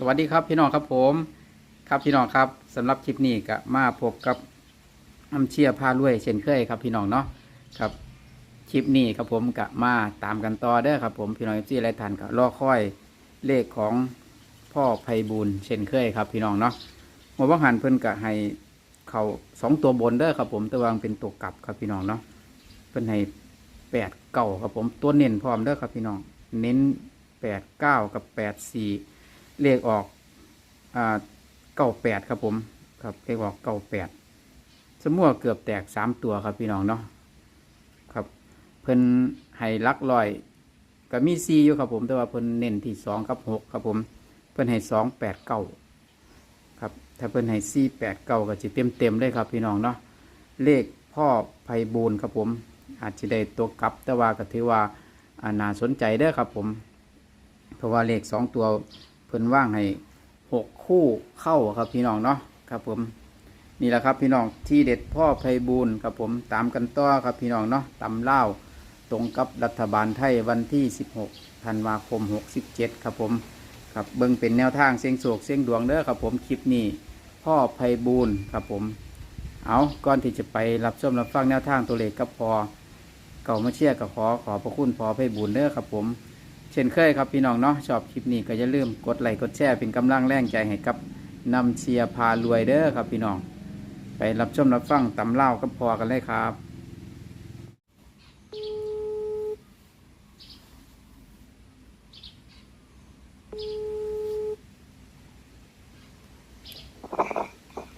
สวัสดีครับพี่น้องครับผม ครับพี่น้องครับสำหรับคลิปนี้ก็มาพบกับน้ำเชียร์พารวยเช่นเคยครับพี่น้องเนาะครับคลิปนี้ครับผมก็มาตามกันต่อเด้อครับผมพี่น้องที่ไรทันก็รอคอยเลขของพ่อไพบูลเช่นเคยครับพี่น้องเนาะเมื่อวันหันเพิ่นก็ให้เขาสองตัวบนเด้อครับผมแตะวางเป็นตัวกลับครับพี่น้องเนาะเพิ่นให้แปดเก้าครับผมตัวเน้นพร้อมเด้อครับพี่น้องเน้นแปดเก้ากับแปดสี่ เลขออกอ่าเก้าแปดครับผม ครับเลขออกเก้าแปดสมัวเกือบแตกสามตัวครับพี่น้องเนาะครับ เพิ่นให้ลักลอยก็มีซีอยู่ครับผม แต่ว่าเพิ่นเน้นที่สองกับหกครับผม เพิ่นให้สองแปดเก้าครับ ถ้าเพิ่นให้ซีแปดเก้าก็จะเต็มเต็มเลยครับพี่น้องเนาะเลขพ่อไพบูลครับผม อาจจะได้ตัวกลับ แต่ว่าก็ถือว่าอ่าน่าสนใจเด้อครับผม เพราะว่าเลขสองตัว เพิ่นว่างให้หกคู่เข้าครับพี่น้องเนาะครับผมนี่แหละครับพี่น้องที่เด็ดพ่อไพบูลครับผมตามกันต่อครับพี่น้องเนาะตำเล่าตรงกับรัฐบาลไทยวันที่ 16ธันวาคม 67 ครับผมครับเบิ่งเป็นแนวทางเสียงโศกเสียงดวงเด้อครับผมคลิปนี้พ่อไพบูลครับผม เอาก่อนที่จะไปรับชมรับฟังแนวทางตัวเลขก็พอเก่ามาเชียร์กับขอขอพระคุณพอไพบูลเด้อครับผม เช่นเคยครับพี่น้องเนาะชอบคลิปนี้ก็อย่าลืมกดไลค์กดแชร์เป็นกำลังแรงใจให้กับนำเชียร์พารวยเด้อครับพี่น้อง ไปรับชมรับฟังตำเล่าก็พอกันเลยครับ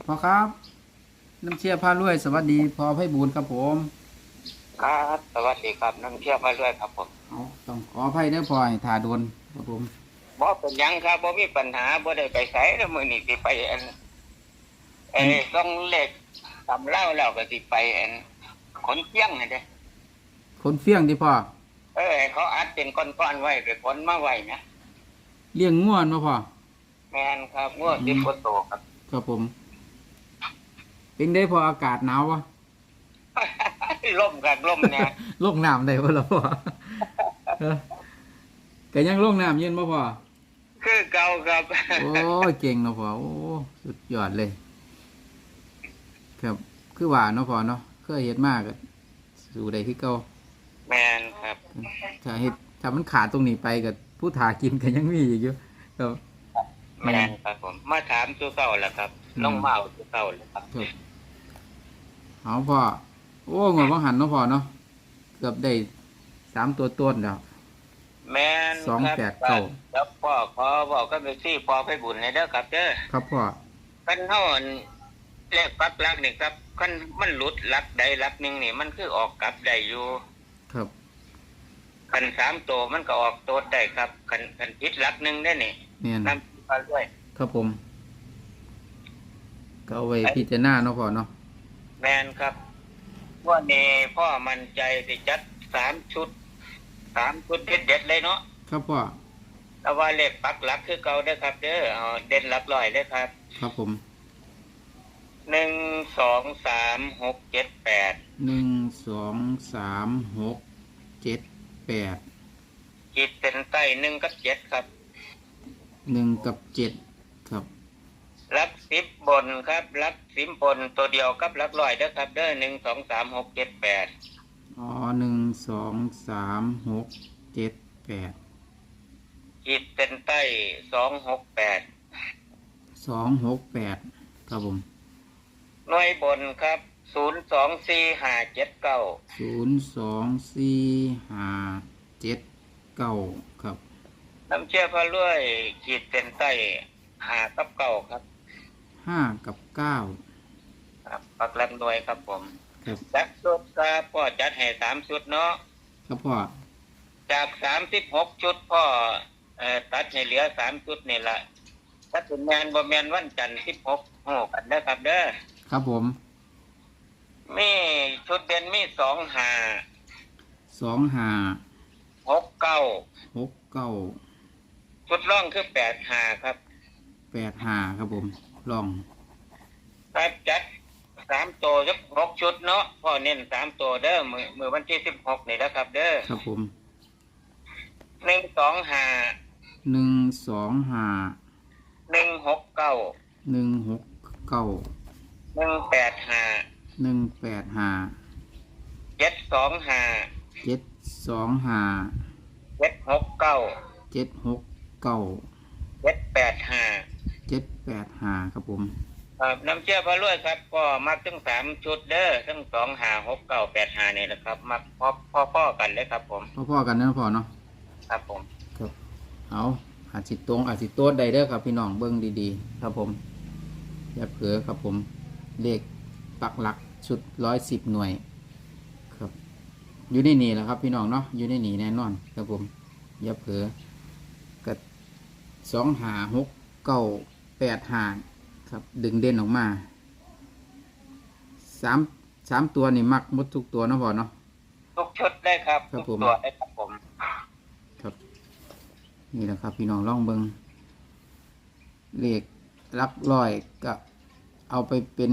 พอครับน้ำเชียร์พารวย สวัสดีพอให้บูญครับผม ครับ สวัสดีครับน้ำเที่ยวมาด้วยครับผม เอา ต้องขออภัยเด้อพอให้ถ่าโดนครับผมบ่เป็นหยังครับบ่มีปัญหาบ่ได้ไปไสแล้วมื้อนี้สิไปอันเอ้ต้องเลขตำเล่าแล้วก็สิไปอันขนเกี้ยงนี่เด้คนเฟี้ยงที่พ่อเออให้เขาอัดเป็นก้อนๆไว้ไปขนมาไว้นะเลี้ยงง่วนมาพ่อแม่นครับงวดสิบกว่าโตครับ ครับผม เป็นได้พออากาศหนาววะล่มครับล่มเนี่ยโลกน้ำได้ปะล่ะพ่อเออ ก็ยังโลกน้ำเย็นมาพ่อคือเก่าครับโอ้ยเก่งเนาะพ่อโอ้สุดยอดเลย ครับคือว่าเนาะพ่อเนาะเคยเฮ็ดมากก็สู่ได้ที่เก่าแม่นครับถ้าเฮ็ดถ้ามันขาดตรงนี้ไปก็ผู้ถากินก็ยังมีอีกอยู่ครับแม่นครับผม มาถามตัวเก่าแล้วครับอืมน้องเมาตัวเก่าแล้วครับครับเอาพ่อโอ้งวดว่าหันเนาะพ่อเนาะเกือบได้สามตัวต้นแล้วแม่น สองครับแปดเก้า แล้วพ่อขอบอกก็ไปซี่พ่อไปบุญให้เด้อครับเด้อครับพ่อ คันเฮาอั่นเลขปักหลักนี่ครับคันมันหลุดหลักใดหลักหนึ่งนี่มันคือออกกลับได้อยู่ ครับ คันสามตัวมันก็ออกตัวได้ครับคันคันผิดหลักหนึ่งได้นี่เนี่ยนำมาด้วย ครับผม ก็เอาไว้พิจารณาเนาะพ่อเนาะ แมนครับว่านี่พ่อมั่นใจสิจัดสามชุดสามชุดเด็ดเด็ดๆเลยเนาะ ครับพ่อแต่ว่าเลขปักหลักคือเก่าเด้อครับเด้อเอาเด่นหลักร้อยเด้อครับครับผมหนึ่งสองสามหกเจ็ดแปดหนึ่งสองสามหกเจ็ดแปดขีดเส้นใต้หนึ่งกับเจ็ดครับหนึ่งกับเจ็ดครับลักสิบบนครับลักสิบบนตัวเดียวกับลักลอยเด้อครับเด้อหนึ่งสองสามหกเจ็ดแปดอ๋อหนึ่งสองสามหกเจ็ดแปด ขีดเส้นใต้สองหกแปดสองหกแปดครับผมหน่วยบนครับศูนย์สองสี่ห้าเจ็ดเก้าศูนย์สองสี่ห้าเจ็ดเก้าครับน้ำเชื่อพระรวย ขีดเส้นใต้หากับเก้าครับห้ากับเก้าครับปักลำหน่วยครับผมครับจักชุดครับพ่อจัดให้สามชุดเนาะครับพ่อจากสามสิบหกชุดพ่อ เอ่อตัดให้เหลือสามชุดนี่ละถ้าเป็นแมนบ่แมนวันจันทร์สิบหกโอ้กันเด้อครับเด้อครับผม มีชุดเด่นมีสองหาสองห้าหกเก้าหกเก้าชุดร่องคือแปดหาครับแปดห้าครับผมลองครับจัดสามตัวยกหกชุดเนาะพ่อเน้นสามตัวเด้อมือมือวันที่สิบหกนี่นะครับ เด้อครับผมหนึ่งสองหา หนึ่งสองห้าหนึ่งหกเก้าหนึ่งหกเก้าหนึ่งแปดห้าหนึ่งแปดห้าเจ็ดสองห้าเจ็ดสองห้าเจ็ดหกเก้าเจ็ดหกเก้าเจ็ดแปดห้าเจ็ดแปดห้าครับผมครับน้ำเชื่อพระรวยครับ ก็มักทั้งสามชุดเด้อทั้งสองหาหกเก้าแปดหานี่แหละครับ มักพอพอพ่อกันเลยครับผม พ่อๆกันนะพ่อเนาะ ครับผม เอาอาจสิตรงอาจสิโต๊ดใดเด้อครับพี่น้องเบิ้งดีๆ ครับผม อย่าเผลอครับผม เลขปักหลักชุดร้อยสิบหน่วย ครับ อยู่ในนี่แหละครับพี่น้องเนาะอยู่ในนี่แน่นอน ครับผม อย่าเผลอกัสองหาหกเก้าแปดหาครับ ดึงเด่นออกมาสามสามตัวนี่มักหมดทุกตัวเนาะพ่อเนาะทุกชุดได้ครับ ครับทุกผม ตัวได้ครับผมครับ นี่แหละครับพี่น้องล่องเบิงเลขหลักร้อยก็เอาไปเป็น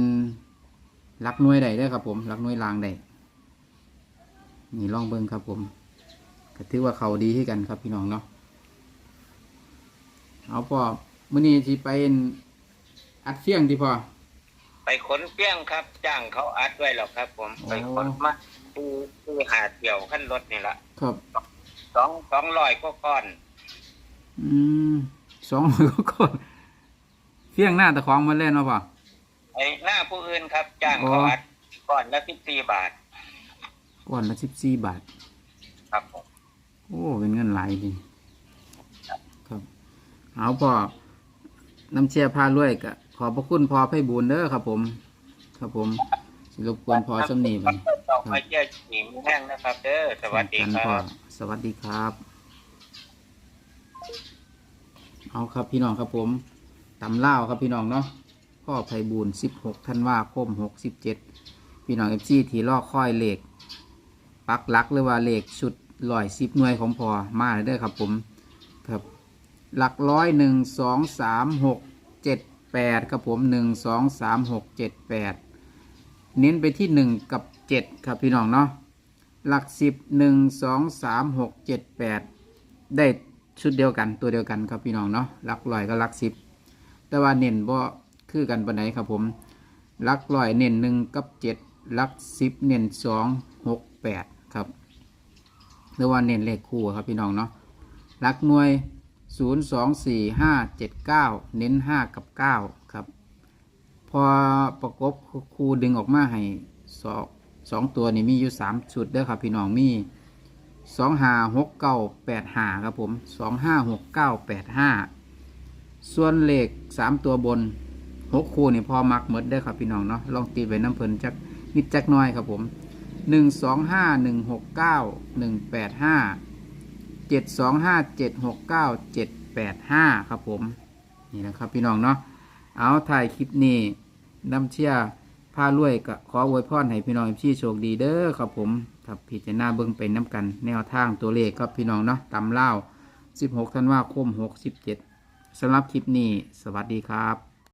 หลักหน่วยใดได้อครับผมหลักหน่วยลางใดนี่ล่องเบิงครับผมก็ถือว่าเขาดีให้กันครับพี่น้องเนาะเอาพอมื้อนี้ที่ไปอัดเสียงที่พอไปขนเปี้ยงครับ จ้างเขาอัดไว้หรอกครับ ผมอ๋อไปขนมาคือคือหาเกี่ยวขั้นรถนี่ละครับสองสองร้อยก็ก้อน อืมสองร้อยกว่าคนเสียงหน้าตะของมาเล่นมาพอไอ้หน้าผู้อื่นครับ จ้างอ๋อเขาอัดก้อนละสิบสี่บาท ก่อนละสิบสี่บาท ครับผมโอ้เป็นเงินหลายดีครับ เอาพอน้ำเชียร์พารวยกะขอบพระคุณพอไพบูลย์เด้อครับ ผม ครับผมสิรบกวนพอสำนีไปต้องไปเยี่ยมหญิงแห้งนะครับ เด้อสวัสดีคพ่อรับ สวัสดีครับ เอาครับพี่น้องครับผมตำเล่าครับพี่น้องเนาะพ่อไพบูลสิบหกธันว่าคมหกสิบเจ็ดพี่น้องเอฟซีที่ลอกค่อยเหล็กปักหลักหรือว่าเหล็กชุดลอยสิบหน่วยของพอมาเลยเด้อครับผมครับหลักร้อยหนึ่งสองสามหกเจ็ดแปดครับผมหนึ่งสองสามหกเจ็ดแปดเน้นไปที่หนึ่งกับเจ็ดครับพี่น้องเนาะหลักสิบหนึ่งสองสามหกเจ็ดแปดได้ ชุดเดียวกันตัวเดียวกันครับพี่น้องเนาะหลักลอยก็หลักสิบแต่ว่าเน้นบ่คือกันปานไหนครับผมหลักลอยเน้นหนึ่งกับเจ็ดหลักสิบเน้นสองหกแปดครับหรือว่าเน้นเลขคู่ครับพี่น้องเนาะหลักหน่วยศูนย์สองสี่ห้าเจ็ดเก้าเน้นห้ากับเก้าครับ พอประกบครูดึงออกมาให้สองสองตัวนี่มีอยู่สามชุดเด้อครับพี่น้องมี สองห้าหกเก้าแปดห้าครับผมสองห้าหกเก้าแปดห้าส่วนเลขสามตัวบนหกคู่นี่พอมักหมดเด้ครับพี่น้องเนาะลองตีไว้น้ำเพลินจักนิดจักน้อยครับผมหนึ่งสองห้าหนึ่งหกเก้าหนึ่งแปดห้าเจ็ดสองห้าเจ็ดหกเก้าเจ็ดแปดห้าครับผมนี่นะครับพี่น้องเนาะเอาถ่ายคลิปนี้น้ำเชี่ยผ้ารวยก็ขออวยพรให้พี่น้องพี่โชคดีเด้อครับผม ครับพิจารณาเบื้องเป็นน้ำกัน แนวทางตัวเลขก็พี่น้องเนาะตำเล่า 16ธันวาคม67สำหรับคลิปนี้ สวัสดีครับ